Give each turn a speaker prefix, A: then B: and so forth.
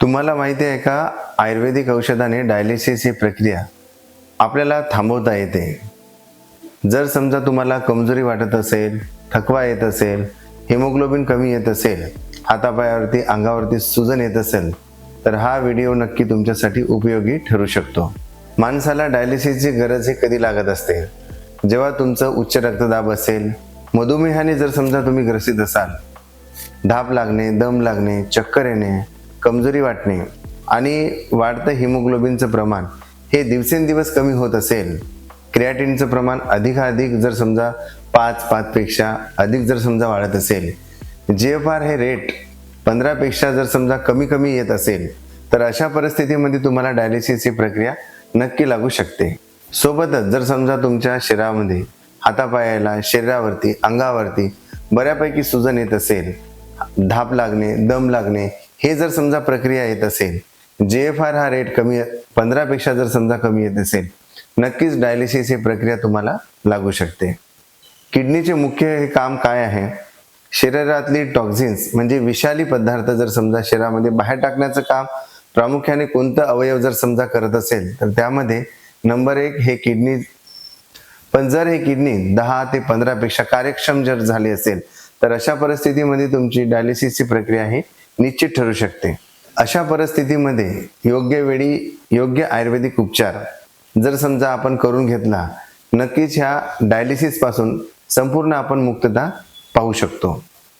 A: तुम्हाला माहिती आहे का? आयुर्वेदिक औषधाने डायलिसिस ही प्रक्रिया आपल्याला थांबवता येते. जर समजा तुम्हाला कमजोरी वाटत असेल थकवा येत असेल हिमोग्लोबिन कमी येत असेल हातापायावरती अंगावरती सुजन येत असेल तर हा व्हिडिओ नक्की तुमच्यासाठी उपयोगी ठरू शकतो. माणसाला डायलिसिसची गरज ही कधी लागत असते? जेव्हा तुमचं उच्च रक्तदाब असेल मधुमेहाने जर समजा तुम्ही ग्रसित असाल धाप लागणे दम लागणे चक्कर येणे कमजोरी वाटणे आणि वाढतं हिमोग्लोबिनचं प्रमाण हे दिवसेंदिवस कमी होत असेल. क्रिॲटिनचं प्रमाण अधिकाधिक जर समजा पाच पाचपेक्षा अधिक जर समजा वाढत असेल. जे एफ आर हे रेट पंधरापेक्षा जर समजा कमी कमी येत असेल तर अशा परिस्थितीमध्ये तुम्हाला डायलिसिस ही प्रक्रिया नक्की लागू शकते. सोबतच जर समजा तुमच्या शरीरामध्ये हातापायाला शरीरावरती अंगावरती बऱ्यापैकी सुजन येत असेल धाप लागणे दम लागणे हे जर समजा प्रक्रिया येत असेल जे एफ आर हा रेट कमी पंधरापेक्षा जर समजा कमी येत असेल नक्कीच डायलिसिस ही प्रक्रिया तुम्हाला लागू शकते. किडनीचे मुख्य हे काम काय आहे? शरीरातली टॉक्झिन्स म्हणजे विषाली पदार्थ जर समजा शरीरामध्ये बाहेर टाकण्याचं काम प्रामुख्याने कोणतं अवयव जर समजा करत असेल तर त्यामध्ये नंबर एक हे किडनी पण जर हे किडनी दहा ते पंधरा पेक्षा कार्यक्षम जर झाली असेल तर अशा परिस्थितीमध्ये तुमची डायलिसिसची प्रक्रिया ही निश्चित ठरू शकते. अशा परिस्थितीमध्ये योग्य वेळी योग्य आयुर्वेदिक उपचार जर समजा आपण करून घेतला नक्कीच ह्या डायलिसिसपासून संपूर्ण आपण मुक्तता पाहू शकतो.